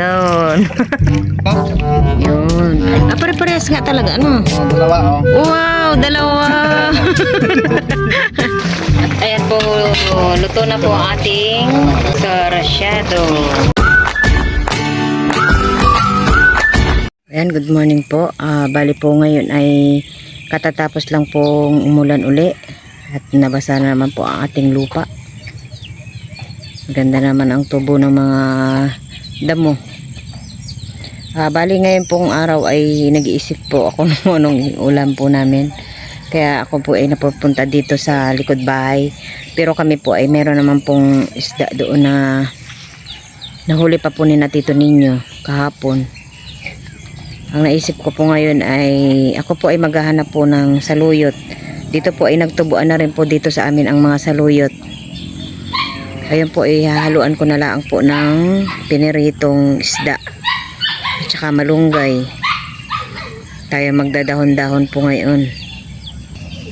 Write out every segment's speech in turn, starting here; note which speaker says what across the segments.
Speaker 1: Yun. Yun. Ah, pare-parehas nga talaga, ano?
Speaker 2: Dalawa oh.
Speaker 1: Wow, dalawa. Ayan po, luto na po ang ating sarsyado. Ayan, good morning po. Ah, bali po ngayon ay katatapos lang pong umulan uli at nabasa na naman po ang ating lupa. Ganda naman ang tubo ng mga damo. Ah, bali ngayon pong araw ay nag-iisip po ako ng anong ulam po namin. Kaya ako po ay napupunta dito sa likod bahay. Pero kami po ay meron naman pong isda doon na nahuli pa po ni na Tito Ninyo kahapon. Ang naisip ko po ngayon ay ako po ay maghahanap po ng saluyot. Dito po ay nagtubuan na rin po dito sa amin ang mga saluyot. Ayun po ay hahaluan ko na lang po ng piniritong isda saka malunggay. Tayo magdadahon-dahon po ngayon.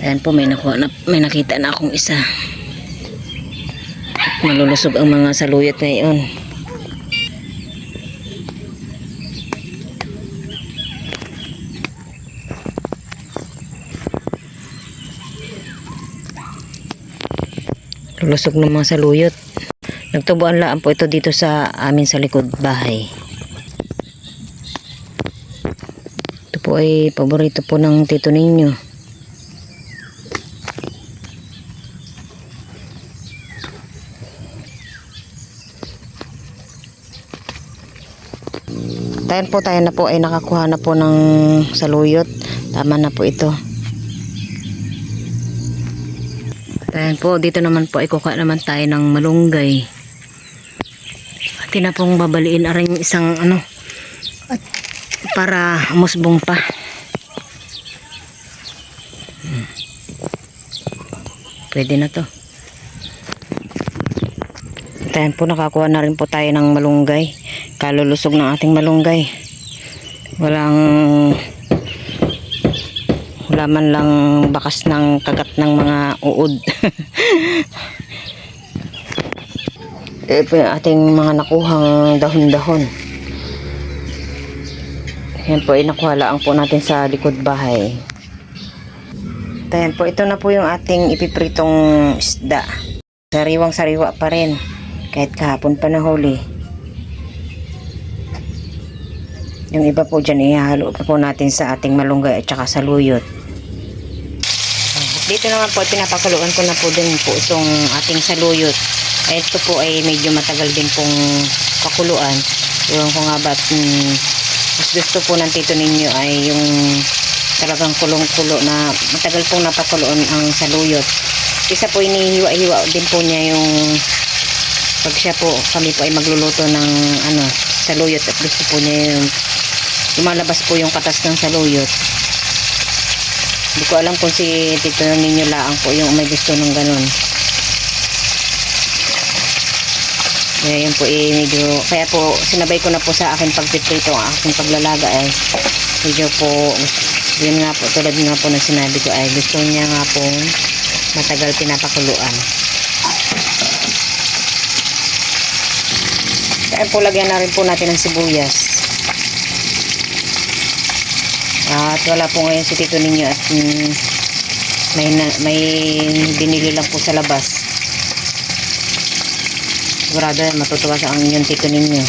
Speaker 1: Ayan po may, nakuha na, may nakita na akong isa. At malulusog ang mga saluyot ngayon. lulusog ng mga saluyot. Nagtubuan lang po ito dito sa amin sa likod bahay. Ito po ay paborito po ng tito ninyo. Tayo po tayo na po ay nakakuha na po ng saluyot. Tama na po ito. Ayan po, dito naman po ay kuka naman tayo ng malunggay. At na pong babaliin aring isang ano para musbong pa. Pwede na to. Ayan po, nakakuha na rin po tayo ng malunggay. Kalulusog ng ating malunggay. Walang wala man lang bakas ng kagat ng mga uod. eh po ating mga nakuhang dahon-dahon. Yan po, inakuhalaan po natin sa likod bahay. Ayan po, ito na po yung ating ipipritong isda. Sariwang sariwa pa rin. Kahit kahapon pa nahuli. Yung iba po dyan, ihalo pa po natin sa ating malunggay at saka saluyot. Dito naman po, pinapakuluan ko na po din po itong ating saluyot. Eh, Ito po ay medyo matagal din pong pakuluan. Iwan ko nga ba, mm, mas gusto po ng tito ninyo ay yung talagang kulong-kulo na matagal pong napakuluan ang saluyot. Isa po inihiwa-hiwa din po niya yung pag siya po, kami po ay magluluto ng ano, saluyot at gusto po niya yung lumalabas po yung katas ng saluyot. Hindi ko alam kung si tito ninyo laang po yung may gusto ng ganun. Yun po eh, medyo, kaya po sinabay ko na po sa akin pagpiprito ang aking paglalaga ay medyo po, yun nga po, tulad nga po ng sinabi ko ay gusto niya nga pong matagal pinapakuluan. Kaya po lagyan na rin po natin ng sibuyas. At wala po ngayon si tito ninyo at mm, may, na, may binili lang po sa labas. Sigurado yan, matutuwa sa ang inyong tito ninyo.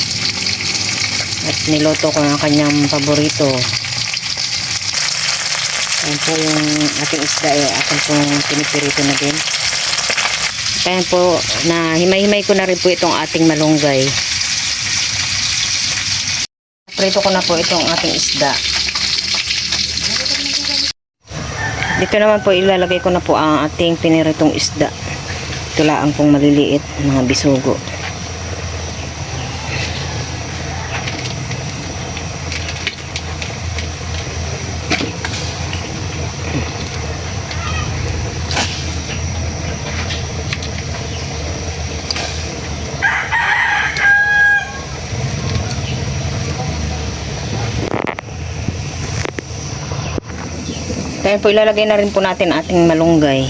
Speaker 1: At niloto ko ang kanyang paborito. Ayan po yung ating isda eh, ating pong pinipirito na din. Kaya po, na himay-himay ko na rin po itong ating malunggay. Prito ko na po itong ating isda. Dito naman po ilalagay ko na po ang ating piniritong isda. Ito lang pong maliliit, mga bisugo. Kaya po ilalagay na rin po natin ating malunggay.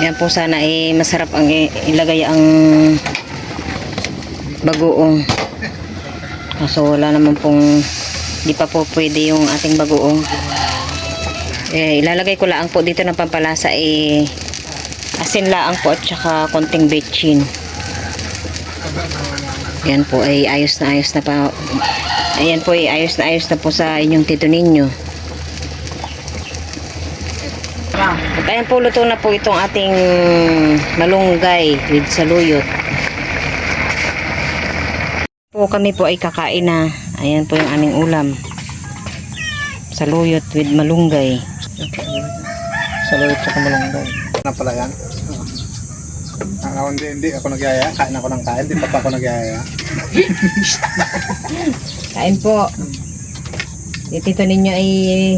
Speaker 1: Yan po sana eh masarap ang ilagay ang bagoong. Kaso wala naman pong di pa po pwede yung ating bagoong. Eh, ilalagay ko lang po dito ng pampalasa eh asin laang po at saka konting betchin. Yan po ay ayos na ayos na pa. Ayan po ay ayos na ayos na po sa inyong tito ninyo. At ayan po luto na po itong ating malunggay with saluyot. Po kami po ay kakain na. Ayan po yung aming ulam. Saluyot with malunggay.
Speaker 2: Saluyot sa kamalunggay. Na pala yan. Ang ako hindi, hindi ako nagyaya. Kain ako ng kain. Hindi pa pa ako nagyaya.
Speaker 1: Kain po. Yung tito ninyo ay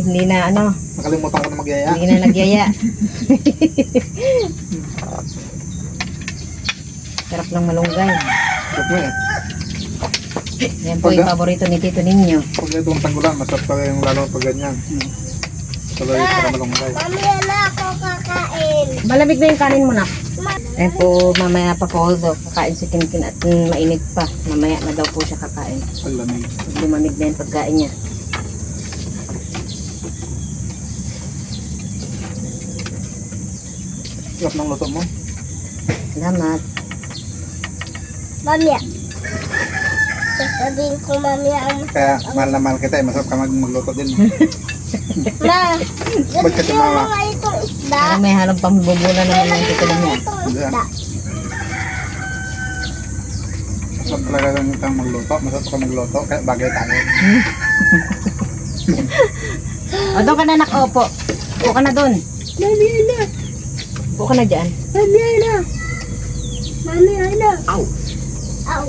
Speaker 1: hindi na ano,
Speaker 2: Nakalimutan ko na magyaya.
Speaker 1: hindi na nagyaya. Sarap ng malunggay.
Speaker 2: Sarap na eh.
Speaker 1: Yan po yung paborito ni tito ninyo.
Speaker 2: Pag itong tanggulan, masarap pa yung lalo pag ganyan. Saluyot sa kamalunggay.
Speaker 3: Mamaya na ako kakain.
Speaker 1: Malamig na yung kanin mo na. Ayan po, mamaya pa po daw kakain si Kinkin at mm, mainit pa. Mamaya na daw po siya kakain.
Speaker 2: Ang lamig.
Speaker 1: Pag lumamig na yung pagkain niya.
Speaker 2: Sarap ng luto mo.
Speaker 1: Salamat.
Speaker 3: Mamaya. Sasabihin ko mamaya ang...
Speaker 2: Kaya mahal na mahal kita eh. Masarap ka mag magluto din.
Speaker 3: Ma!
Speaker 2: Ba't ka
Speaker 3: Gusto
Speaker 2: tumawa?
Speaker 3: mo nga itong isda?
Speaker 1: Parang may halong pambubula naman yung ninyo.
Speaker 3: Itong isda.
Speaker 2: Masarap talaga lang kang magluto. Masarap ka magluto. Kaya bagay tayo.
Speaker 1: O, doon ka na nak, opo. Upo ka na doon.
Speaker 3: Mamaya na!
Speaker 1: Upo ka na dyan.
Speaker 3: Mamaya na! Mamaya na!
Speaker 1: Aw.
Speaker 3: Ow!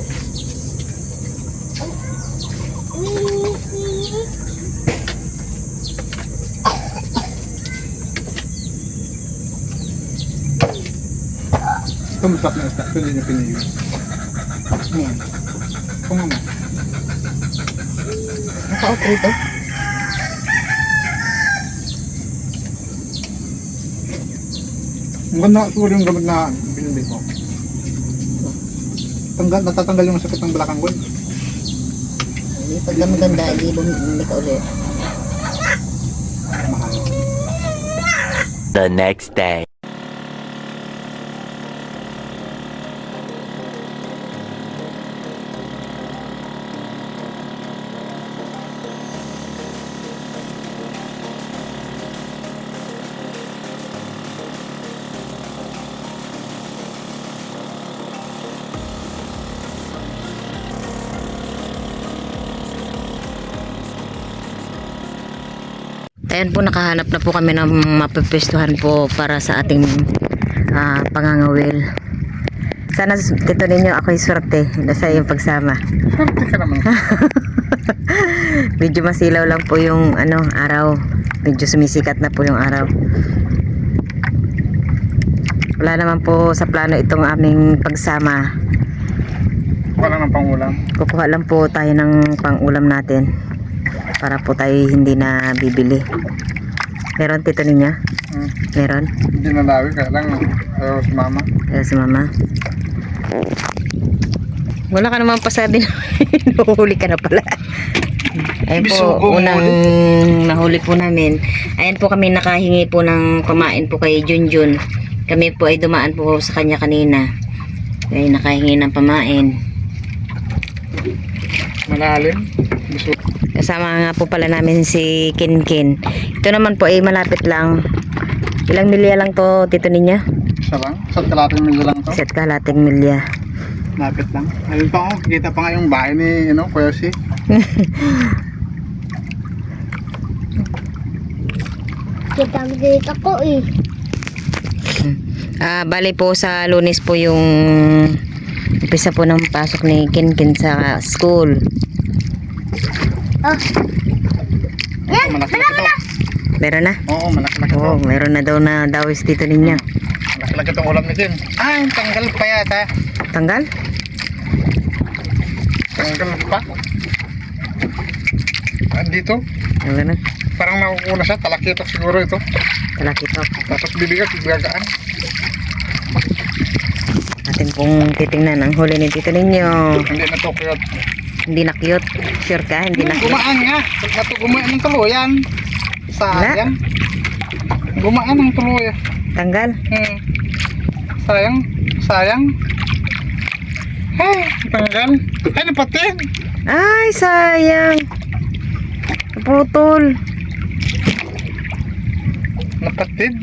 Speaker 2: Ito masarap na. Ito hindi niya pinili.
Speaker 1: Ayan.
Speaker 2: Kung ano.
Speaker 1: Naka-off rito.
Speaker 2: Ang ganda siguro yung gamit na binili ko. Tanggal, natatanggal yung sakit ng balakang ko. eh.
Speaker 1: Pag maganda, hindi bumili ka ulit.
Speaker 2: Mahal.
Speaker 4: the next day.
Speaker 1: Ayan po, nakahanap na po kami ng mapipwestuhan po para sa ating ah, pangangawil. Sana tito ninyo ako'y swerte sa iyong pagsama.
Speaker 2: Swerte ka naman.
Speaker 1: Medyo masilaw lang po yung ano, araw. Medyo sumisikat na po yung araw. Wala naman po sa plano itong aming pagsama.
Speaker 2: Wala nang pangulam.
Speaker 1: Kukuha lang po tayo ng pang-ulam natin para po tayo hindi na bibili. Meron tito ninyo?
Speaker 2: Hmm.
Speaker 1: Meron?
Speaker 2: Hindi nalawi, kaya lang ayaw si mama.
Speaker 1: Kaya si mama. Wala ka naman pasabi na nahuli ka na pala. Ayun po, unang nahuli po namin. Ayan po kami nakahingi po ng kumain po kay Junjun. Kami po ay dumaan po sa kanya kanina. Kaya nakahingi ng pamain.
Speaker 2: Malalim. Biso.
Speaker 1: Kasama nga po pala namin si Kinkin. Ito naman po ay malapit lang. Ilang milya lang to tito ninyo?
Speaker 2: Isa lang. Sa kalating medyo lang to.
Speaker 1: Set kalating milya.
Speaker 2: Lapit lang. Ayun pa oh, kita pa nga yung bahay ni ano, Kuya Si.
Speaker 3: Kita mo dito ko eh.
Speaker 1: Ah, bali po sa lunes po yung umpisa po ng pasok ni Kinkin sa school.
Speaker 3: Oh,
Speaker 2: Yan! Malaki-laki to.
Speaker 1: Meron na?
Speaker 2: Oo, malaki-laki.
Speaker 1: Oo, meron na daw na dawis dito ninyo.
Speaker 2: Malaki-laki tong ulam ni Kim. Ah, tanggal pa yata.
Speaker 1: Tanggal?
Speaker 2: Tanggal pa. Andito.
Speaker 1: Meron na.
Speaker 2: Parang nakukuna siya. Talakitok siguro ito.
Speaker 1: Talaki to.
Speaker 2: Tapos bibigat, bibigagaan.
Speaker 1: At natin pong titingnan ang huli ni Tito Ninyo.
Speaker 2: Hindi na to cute.
Speaker 1: Hindi na cute. Sure ka? Hindi na cute.
Speaker 2: Gumaan nga. Nato gumaan ng tuluyan. Sayang. Gumaan ng tuluyan.
Speaker 1: Tanggal.
Speaker 2: Hmm. Sayang. Sayang. Hey, tanggal. Ay, napatid.
Speaker 1: Ay, sayang. Naputol.
Speaker 2: Napatid.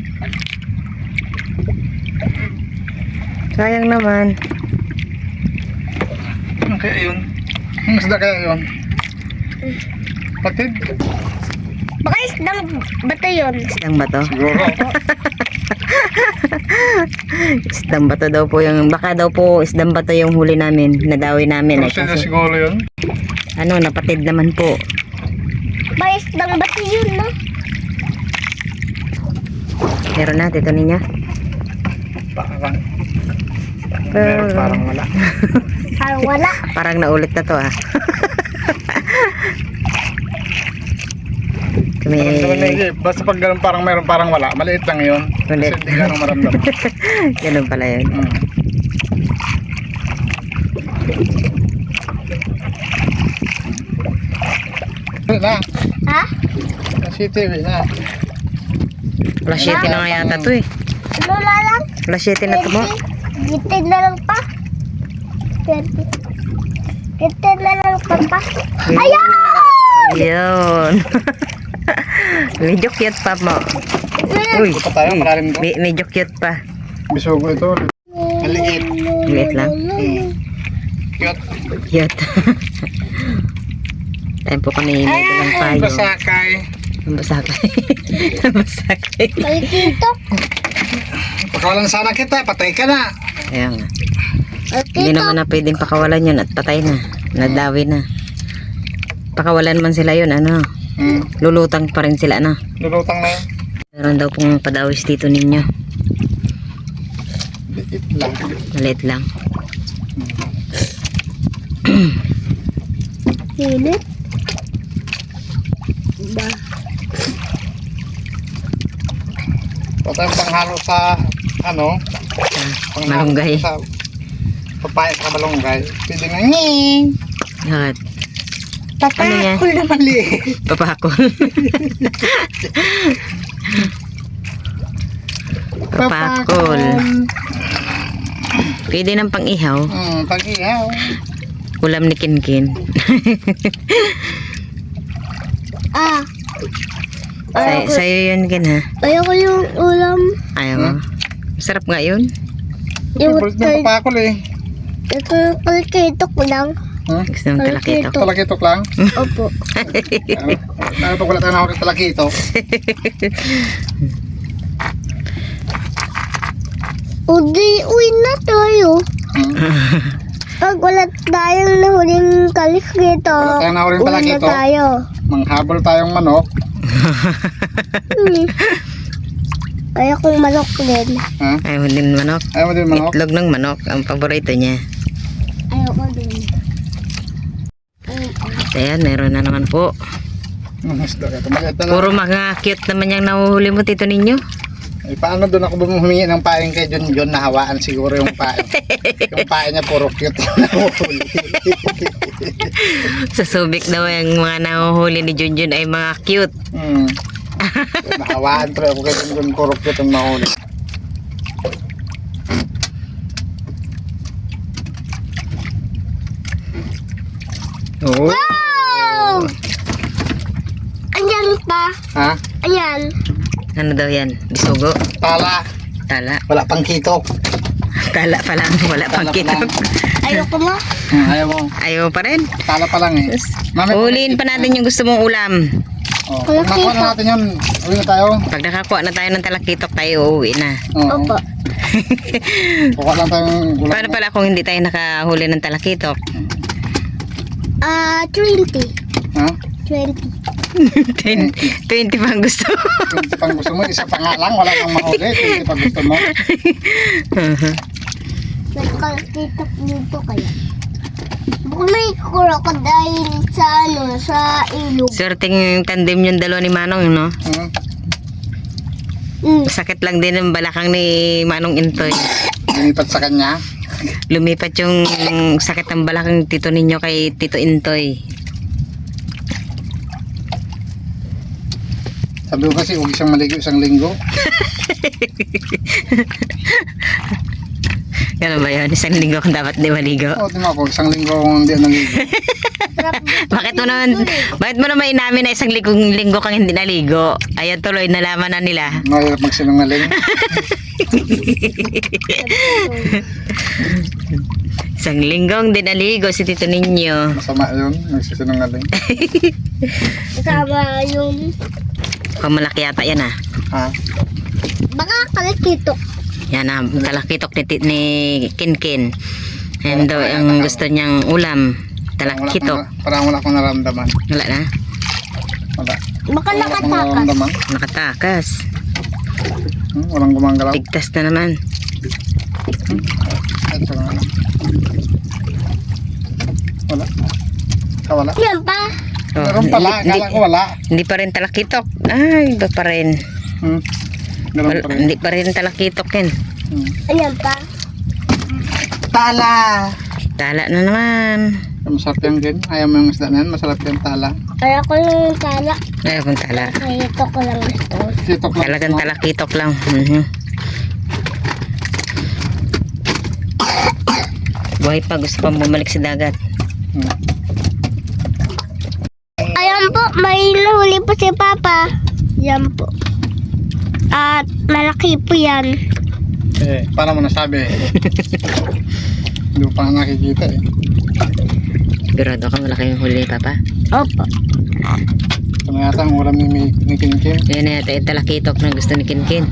Speaker 1: Sayang naman.
Speaker 2: Ano kaya yun? Ang isda kaya yun? Patid?
Speaker 3: Baka isdang bata yun.
Speaker 1: Isdang bato.
Speaker 2: Siguro.
Speaker 1: Isdang bato daw po yung, baka daw po isdang bato yung huli namin, nadawi namin. Eh,
Speaker 2: Kasi na siguro yun.
Speaker 1: ano, napatid naman po.
Speaker 3: Baka isdang bata yun, no?
Speaker 1: Meron na, tito ninyo.
Speaker 2: Parang. Meron parang wala.
Speaker 3: Parang wala.
Speaker 1: Parang naulit na to ah. Kami.
Speaker 2: Basta pag ganun parang meron parang wala. Maliit lang yun.
Speaker 1: Maliit.
Speaker 2: Kasi hindi ganun maramdaman.
Speaker 1: ganun pala yun.
Speaker 2: Wait na.
Speaker 3: Ha?
Speaker 2: CCTV na.
Speaker 1: Alas 7 na nga yata to eh.
Speaker 3: Ano na lang?
Speaker 1: Alas 7 na to mo.
Speaker 3: Gitin na lang pa. Gitin. Gitin na lang pa pa. Ayan!
Speaker 1: Yun. medyo cute pa mo. Uy,
Speaker 2: Punta tayo, malalim to.
Speaker 1: me- medyo cute pa.
Speaker 2: Bisugo ito. Maliit.
Speaker 1: Liit lang.
Speaker 2: Hmm. Cute.
Speaker 1: Cute. Tayo po kami may dalang payo.
Speaker 2: Basakay.
Speaker 1: Ang basakay. Ang basakay.
Speaker 3: Kalkito.
Speaker 2: Pakawalan sana kita, patay ka na.
Speaker 1: Kaya nga. Hindi naman na pwedeng pakawalan yun at patay na. Nadawi na. Pakawalan man sila yun, ano.
Speaker 2: Hmm.
Speaker 1: Lulutang pa rin sila, ano.
Speaker 2: Lulutang na yun.
Speaker 1: Meron daw pong padawis dito ninyo.
Speaker 2: Liit lang.
Speaker 1: Maliit lang.
Speaker 3: Hilit. Ba?
Speaker 2: Patay ang panghalo sa, ano, panghalo
Speaker 1: Malunggay.
Speaker 2: sa papaya sa malunggay. Pwede nga, nging.
Speaker 1: Bakit?
Speaker 2: Papa,
Speaker 1: Ano
Speaker 2: na maliit.
Speaker 1: Papakol. Papakol. Pwede ng pang-ihaw.
Speaker 2: Hmm, pag-ihaw.
Speaker 1: Ulam ni Kinkin.
Speaker 3: Ah.
Speaker 1: Sa, sa'yo yun, Kin, ha?
Speaker 3: Ayoko yung ulam.
Speaker 1: Ayaw mo. Masarap nga yun.
Speaker 3: Yung
Speaker 2: Favorite ng papakol eh.
Speaker 3: Ito yung kalkito ko lang.
Speaker 2: Hmm?
Speaker 1: Gusto mong talakito.
Speaker 2: Talakitok lang.
Speaker 3: Opo.
Speaker 2: Ano, ano pag wala tayo na ng talakito?
Speaker 3: Udi, uwi na tayo.
Speaker 2: Hmm?
Speaker 3: Pag wala tayong nahuling kalkito,
Speaker 2: Wala tayong nahuling
Speaker 3: uwi na tayo.
Speaker 2: Manghabol tayong manok.
Speaker 3: Hmm. Kaya kong manok din.
Speaker 2: Ha?
Speaker 1: Ayaw din manok.
Speaker 2: Ayaw mo din manok?
Speaker 1: Itlog ng manok. Ang paborito niya.
Speaker 3: Ayoko din.
Speaker 1: At ayan, meron na naman po.
Speaker 2: Na.
Speaker 1: Puro mga cute naman yung nahuhuli mo, tito ninyo.
Speaker 2: Eh, paano doon ako humingi ng paing kay John John na hawaan siguro yung paing. yung paing niya puro cute yung nahuhuli.
Speaker 1: Sa Subic daw yung mga nahuhuli ni Junjun ay mga cute.
Speaker 2: hmm. Nahawaan tuloy ako kay John John puro cute yung nahuli.
Speaker 1: Oo.
Speaker 3: Wow! Ayan pa.
Speaker 2: Ha?
Speaker 3: Ayan.
Speaker 1: Ano daw yan? Bisugo?
Speaker 2: Tala.
Speaker 1: Tala.
Speaker 2: Wala pang kitok.
Speaker 1: Tala pa lang. Wala pang
Speaker 2: Tala pa
Speaker 1: kita.
Speaker 2: lang.
Speaker 3: Ayoko mo.
Speaker 2: Hmm, ayaw mo.
Speaker 1: Ayaw pa rin.
Speaker 2: Tala pa lang eh. Mami,
Speaker 1: Huliin pa natin yung gusto mong ulam.
Speaker 2: Oh, pag nakuha na natin yun, uwi na tayo.
Speaker 1: Pag nakakuha na tayo ng talakitok, tayo uuwi na.
Speaker 2: Oo.
Speaker 3: Opo.
Speaker 2: Kuha lang tayong ulam.
Speaker 1: Paano pala kung hindi tayo nakahuli ng talakitok?
Speaker 3: Ah, 20.
Speaker 2: Ha?
Speaker 3: 20.
Speaker 1: 20, 20 pang gusto.
Speaker 2: Kung pang gusto mo, isa pa nga lang, wala kang mahuli. Kung pag gusto mo.
Speaker 3: Nagkalkito dito kaya. Baka may crocodile sa ano, sa ilog.
Speaker 1: Swerteng tandem yung dalawa ni Manong, no?
Speaker 2: Hmm.
Speaker 3: Mm.
Speaker 1: Sakit lang din ang balakang ni Manong Intoy.
Speaker 2: Linipat sa kanya.
Speaker 1: Lumipat yung sakit ng balakang tito ninyo kay Tito Intoy.
Speaker 2: Sabi ko kasi, huwag isang maligo isang linggo.
Speaker 1: Ganun ba yun? Isang linggo kung dapat di maligo.
Speaker 2: Oo, di mo ako, isang linggo akong hindi naligo.
Speaker 1: Bakit mo naman, bakit mo naman inamin na isang linggo, linggo kang hindi naligo? Ayan tuloy, nalaman na nila.
Speaker 2: Mahirap magsinungaling.
Speaker 1: Isang linggong di naligo si Tito ninyo.
Speaker 2: Masama yun, nagsisinungaling.
Speaker 3: Kasama yung
Speaker 1: Mukhang malaki yata yan ah.
Speaker 2: Ha?
Speaker 3: baka kalakito.
Speaker 1: Yan ah, talakitok ni, ni Kinkin. Ayan daw ang gusto niyang ulam.
Speaker 2: Wala
Speaker 1: Talakitok.
Speaker 2: Parang wala akong naramdaman.
Speaker 1: Wala na.
Speaker 2: Wala.
Speaker 3: Baka
Speaker 2: Wala akong
Speaker 3: nakatakas.
Speaker 1: Nakatakas.
Speaker 2: Hmm, walang gumagalaw.
Speaker 1: Tigtas na naman.
Speaker 2: Ito nga. Wala. Ah, wala.
Speaker 3: Yan pa.
Speaker 1: Oh,
Speaker 2: Meron pala,
Speaker 1: hindi,
Speaker 2: akala ko wala.
Speaker 1: hindi pa rin talakitok. Ay, iba pa rin.
Speaker 2: Hmm. Meron pa rin.
Speaker 1: hindi pa rin talakitok yan.
Speaker 2: Hmm.
Speaker 3: Ayan pa.
Speaker 2: Tala!
Speaker 1: Tala na naman.
Speaker 2: Masarap yan din. Ayaw mo yung isda na yan. Masarap yan tala.
Speaker 3: Kaya ko yung tala.
Speaker 1: Ay, kung tala.
Speaker 3: Ito ko lang gusto.
Speaker 2: Titok lang.
Speaker 1: Talagang talakitok lang. Mhm. Buhay pa, gusto pang bumalik sa dagat.
Speaker 2: Hmm.
Speaker 3: Ayan po, may nahuli po si Papa. Yan po. At malaki po yan.
Speaker 2: Eh, paano mo nasabi? Hindi ko pa nakikita eh.
Speaker 1: Sigurado ka malaki yung huli, Papa.
Speaker 3: Opo.
Speaker 2: Ito na yata ang ulam ni, ni, Kim.
Speaker 1: Yan na yata yung talakitok na gusto ni Kinkin.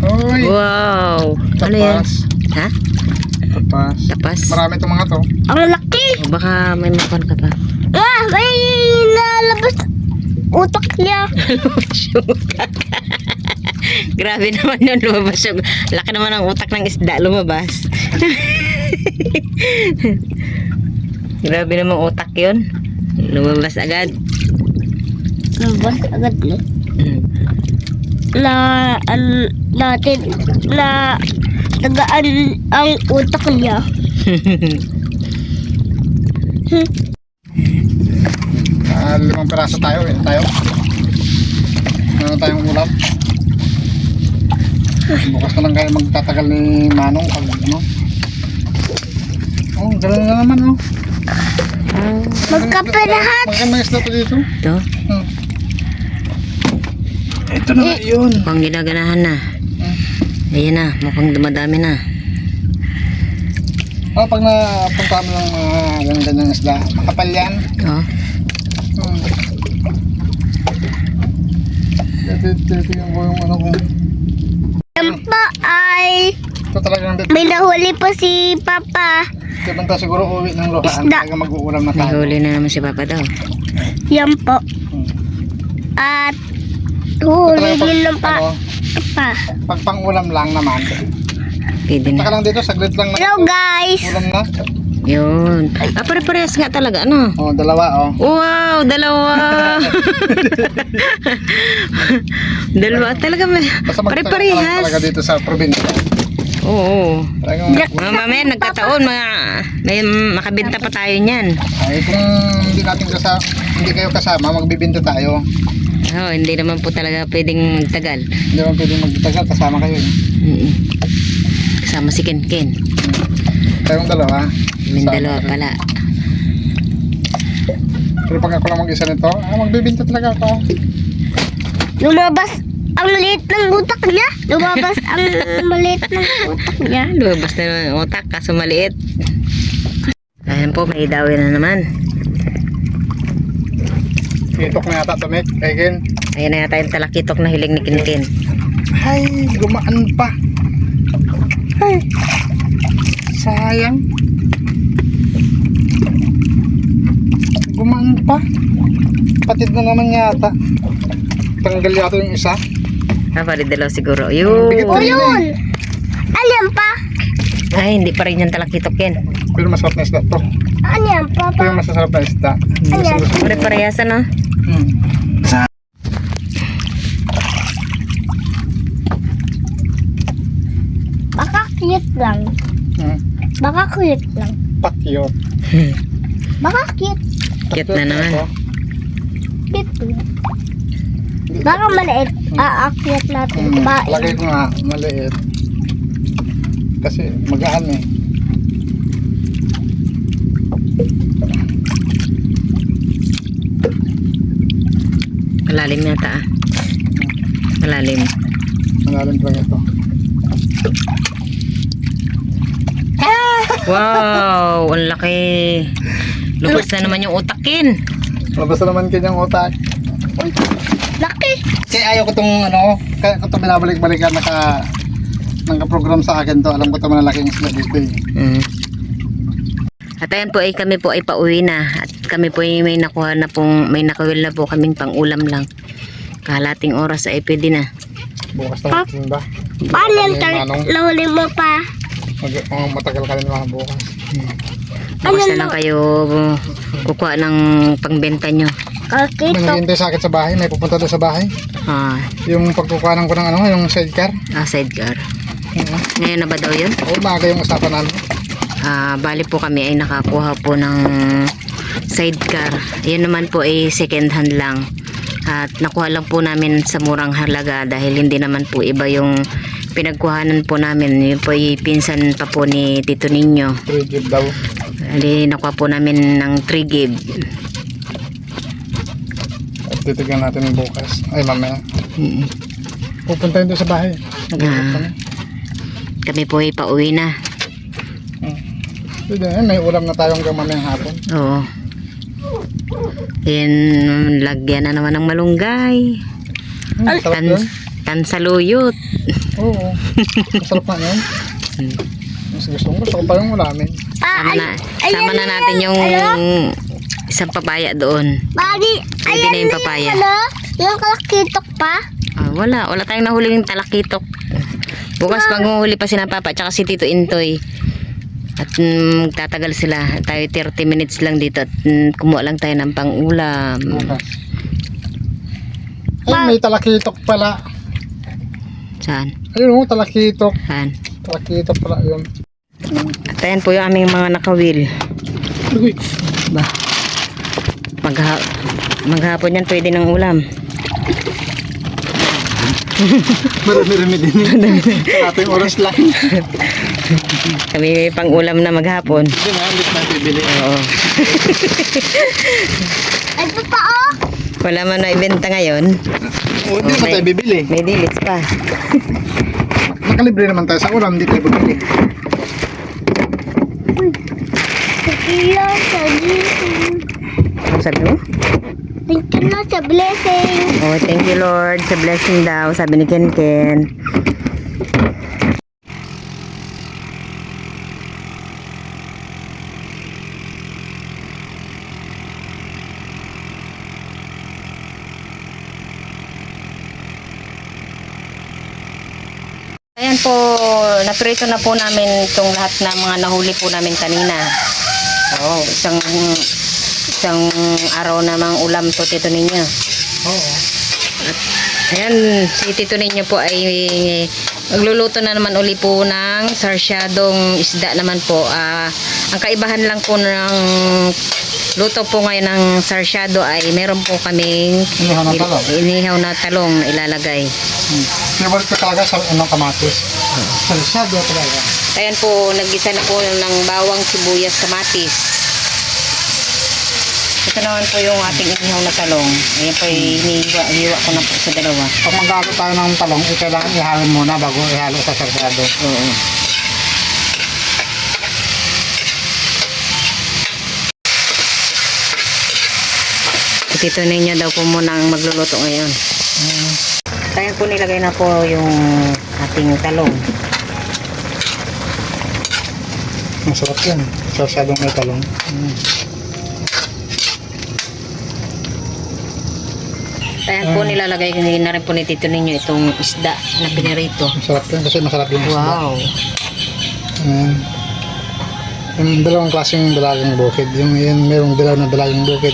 Speaker 2: Uy!
Speaker 1: Wow! Ano yan?
Speaker 2: Tapas.
Speaker 1: Ha?
Speaker 2: Tapas.
Speaker 1: Tapas?
Speaker 2: Marami itong mga to.
Speaker 3: Ang laki!
Speaker 1: O baka may makon ka pa.
Speaker 3: Ah, may nalabas utak niya.
Speaker 1: Grabe naman yun, lumabas yung... Laki naman ang utak ng isda, lumabas. Grabe naman utak yun. Lumabas agad.
Speaker 3: Lumabas agad no?
Speaker 1: Mm.
Speaker 3: Na, an, natin, na, nagaan ang utak niya.
Speaker 2: Ah, limang peraso tayo eh. Tayo. Meron tayong ulam. Bukas na lang kayo magtatagal ni Manong pag ano. Oh, gano'n na naman oh.
Speaker 3: Magkapirahat!
Speaker 2: Magandang isda to dito.
Speaker 1: Ito,
Speaker 2: Hmm. Ito na nga yun.
Speaker 1: mukhang ginaganahan na. Ayan na, mukhang dumadami na.
Speaker 2: Oh, pag napunta mo ng mga uh, ganyang isda, makapal yan.
Speaker 1: Oh,
Speaker 2: Hmm. Titignan ko yung ano kung ito talagang dito.
Speaker 3: may nahuli po si Papa.
Speaker 2: Ito banta siguro uwi ng luhaan.
Speaker 3: Isda.
Speaker 2: Talaga mag-uulam na
Speaker 1: may
Speaker 2: tayo.
Speaker 1: huli na naman si Papa daw.
Speaker 3: Yan po.
Speaker 2: Hmm.
Speaker 3: At huli din ng
Speaker 2: pag, ano,
Speaker 3: pa.
Speaker 2: pag pang-ulam lang naman.
Speaker 1: Pwede
Speaker 2: Saka
Speaker 1: na.
Speaker 2: lang dito, saglit lang na.
Speaker 3: Hello guys!
Speaker 2: Ulam na.
Speaker 1: Yun. Ah, pare-parehas nga talaga, ano?
Speaker 2: Oh, dalawa oh.
Speaker 1: Wow, dalawa. dalawa talaga may
Speaker 2: Basta magtatagal talaga dito sa probinsya.
Speaker 1: Oo.
Speaker 2: Talagang,
Speaker 1: Mga mamaya nagkataon, mga may makabenta pa tayo niyan.
Speaker 2: ay kung hindi natin kasama, hindi kayo kasama, magbibinta tayo.
Speaker 1: Oh, hindi naman po talaga pwedeng tagal.
Speaker 2: Hindi naman pwedeng magtagal, kasama kayo. eh.
Speaker 1: Mm Kasama si Ken Ken.
Speaker 2: Tayong dalawa. Kasama
Speaker 1: dalawa
Speaker 2: rin.
Speaker 1: pala.
Speaker 2: Pero pag ako lang mag-isa nito, ah, magbibinta talaga ako.
Speaker 3: Lumabas ang maliit ng utak niya. Lumabas ang maliit ng utak niya.
Speaker 1: Lumabas na naman ang utak, kaso maliit. Ayan po, may dawi na naman.
Speaker 2: Titok na yata tumik. Again.
Speaker 1: Ayan na yata yung talakitok na hiling ni Ken.
Speaker 2: Ay, gumaan pa. Ay, sayang. Gumaan pa. Patid na naman yata. Tanggal yata yung isa.
Speaker 1: Ah, pala dalawa siguro. Yun.
Speaker 2: Bigat
Speaker 3: O
Speaker 2: na yun
Speaker 3: yun!
Speaker 2: eh.
Speaker 3: Alyan pa?
Speaker 1: Ay, hindi pa rin yung talakitok Ken.
Speaker 2: Pero masarap na isda to.
Speaker 3: Alyan pa
Speaker 2: Ito
Speaker 3: pa?
Speaker 2: yung masasarap na isda.
Speaker 3: Alyan.
Speaker 1: Pare-parehas ano?
Speaker 2: Hmm.
Speaker 3: Baka cute lang.
Speaker 2: Hmm.
Speaker 3: Baka cute lang.
Speaker 2: Pakyot.
Speaker 3: Baka cute.
Speaker 1: Cute na naman.
Speaker 3: Cute lang. Baka maliit. Aakyat natin.
Speaker 2: Hmm,
Speaker 3: Ba
Speaker 2: lagay ko nga, maliit. Kasi magaan eh.
Speaker 1: Malalim yata ah. Malalim.
Speaker 2: Malalim pa ito.
Speaker 1: Wow, ang laki. Lubos na naman yung utakin.
Speaker 2: Labas na naman kanyang utak.
Speaker 3: Laki.
Speaker 2: Kaya ayaw ko itong ano, kaya ko itong binabalik-balikan naka naka-program sa akin to. Alam ko itong malalaking isla dito eh.
Speaker 1: Mm. At ayan po ay kami po ay pauwi na at kami po ay may nakuha na pong may nakawil na po kaming pang ulam lang. Kalating oras ay pwede na.
Speaker 2: Bukas na natin ba?
Speaker 3: Paano yung
Speaker 2: yung manong?
Speaker 3: tar- lahuli mo pa?
Speaker 2: Mag, oh, matagal ka rin mga bukas.
Speaker 1: Bukas na lang kayo kukuha ng pangbenta nyo.
Speaker 2: May
Speaker 3: Kakito.
Speaker 2: naghihintay sa akin sa bahay, may pupunta doon sa bahay.
Speaker 1: Ah,
Speaker 2: Yung pagkukuhanan ko ng ano, yung sidecar.
Speaker 1: ah sidecar.
Speaker 2: Oo,
Speaker 1: Ngayon na ba daw yun?
Speaker 2: Oo, maaga yung usapan namin.
Speaker 1: Ah, bali po kami ay nakakuha po ng sidecar. Yan naman po ay second hand lang. At nakuha lang po namin sa murang halaga dahil hindi naman po iba yung pinagkuhanan po namin. Yun po ay pinsan pa po ni Tito Ninyo.
Speaker 2: Free gift daw.
Speaker 1: Ali, nakuha po namin ng 3 gig.
Speaker 2: At titignan natin bukas. Ay, mamaya.
Speaker 1: Mm.
Speaker 2: Pupunta doon sa bahay.
Speaker 1: Ah, kami po ay pauwi na.
Speaker 2: Pwede na, may ulam na tayong hanggang mamayang hapon.
Speaker 1: Oo. Yan, lagyan na naman ng malunggay.
Speaker 2: Hmm, sarap
Speaker 1: Tan,
Speaker 2: yun.
Speaker 1: tansaluyot.
Speaker 2: Oo. Masarap na yun.
Speaker 1: Hmm.
Speaker 2: Mas gusto ko, gusto ko pa yung ulamin.
Speaker 3: Ah,
Speaker 1: Sama na, sama na natin yung isang papaya doon.
Speaker 3: Bagi,
Speaker 1: Pwede na yung papaya.
Speaker 3: ano? Yung kalakitok pa?
Speaker 1: Ah, wala, wala tayong nahuling talakitok. Bukas maghuhuli pa si na Papa tsaka si Tito Intoy. At mm, tatagal sila. Tayo 30 minutes lang dito at mm, kumuha lang tayo ng pang-ulam.
Speaker 2: Ay, may talakitok pala.
Speaker 1: Saan?
Speaker 2: Ayun oh, talakitok.
Speaker 1: Saan?
Speaker 2: Talakitok pala yun.
Speaker 1: At ayan po yung aming mga nakawil. Ba? Magha maghapon yan pwede ng ulam.
Speaker 2: marami-rami din. Ating oras lang.
Speaker 1: Kami may pang-ulam na maghapon.
Speaker 2: Hindi na bibili.
Speaker 1: Oo.
Speaker 3: Ito pa oh.
Speaker 1: Wala man na ibenta ngayon.
Speaker 2: Oo, hindi naman tayo bibili.
Speaker 1: May dilits pa.
Speaker 2: Nakalibre naman tayo sa ulam, hindi tayo bibili.
Speaker 3: Tequila sa blessing.
Speaker 1: Sabi mo?
Speaker 3: Tequila sa blessing.
Speaker 1: Oh, thank you Lord sa blessing daw, sabi ni Ken Ken. Ayan po, naprito na po namin itong lahat ng mga nahuli po namin kanina. Oh, isang isang araw namang ulam to tito ninyo.
Speaker 2: Oo.
Speaker 1: Ayan, si Tito ninyo po ay magluluto na naman uli po ng sarsyadong isda naman po. Ah, ang kaibahan lang po ng luto po ngayon ng sarsyado ay meron po kaming
Speaker 2: Inihaw ng talong.
Speaker 1: inihaw na talong na ilalagay.
Speaker 2: Hmm. Favorite ko talaga sa anong kamatis. Salisado talaga.
Speaker 1: Ayan po, nagisa na po ng bawang, sibuyas, kamatis. Ito naman po yung ating inihaw na talong. Ayan po, hinihiwa, hiwa ko na po sa dalawa.
Speaker 2: Pag maghalo tayo ng talong, eh, kailangan ihalo muna bago ihalo sa sargado.
Speaker 1: Oo. Tito ninyo daw po muna ang magluluto ngayon. Kaya po nilagay na po yung ating talong.
Speaker 2: Masarap yan. Sarsadong may talong.
Speaker 1: Kaya po nilalagay na rin po ni Tito ninyo itong isda na pinirito.
Speaker 2: Masarap yan kasi masarap yung isda.
Speaker 1: Wow.
Speaker 2: Ayan. Yung dalawang klaseng dalagang bukid. Yung yun, mayroong dilaw na dalagang bukid.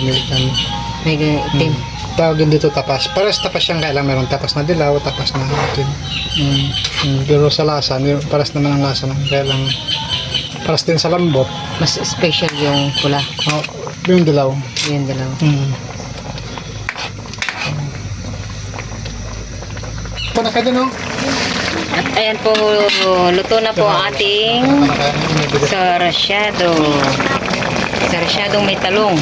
Speaker 2: May um,
Speaker 1: May itim.
Speaker 2: tawagin dito tapas. Pares tapas siyang kailang meron tapas na dilaw, tapas na itim. Mm. Mm, Pero sa lasa, pares naman ang lasa ng kailang Paras din sa lambot.
Speaker 1: Mas special yung pula.
Speaker 2: Oh, yung dilaw.
Speaker 1: Yun dalawa.
Speaker 2: Hmm. Pana ka din, oh.
Speaker 1: At ayan po, luto na po ang ating sarsyado. Sarsyadong may talong.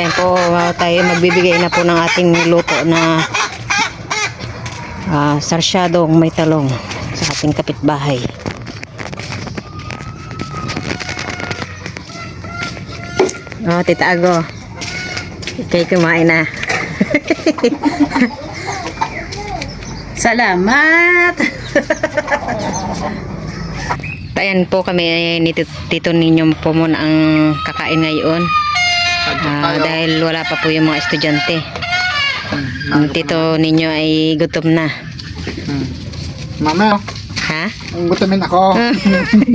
Speaker 1: Ayan po, uh, tayo magbibigay na po ng ating luto na ah, sarsyadong may talong sa ating kapitbahay. Oh, Tita Ago. Ikay kumain na. Salamat! Ayan po kami ni Tito- Tito Ninyo po muna ang kakain ngayon. Ah, dahil wala pa po yung mga estudyante. Ang Tito Ninyo ay gutom na.
Speaker 2: Hmm. Mama, oh.
Speaker 1: Ha?
Speaker 2: ang gutamin ako.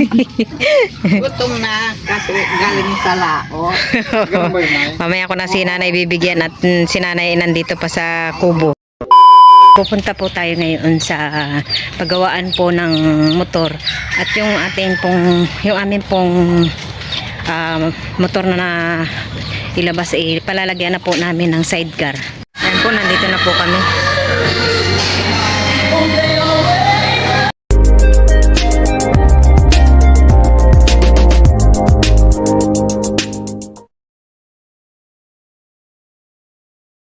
Speaker 5: Gutom na kasi galing sa lao.
Speaker 1: Mamaya ko na si nanay bibigyan at mm, si nanay nandito pa sa kubo. Pupunta po tayo ngayon sa paggawaan po ng motor at yung ating pong yung amin pong ah, motor na, na ilabas eh palalagyan na po namin ng sidecar. Ayan po nandito na po kami.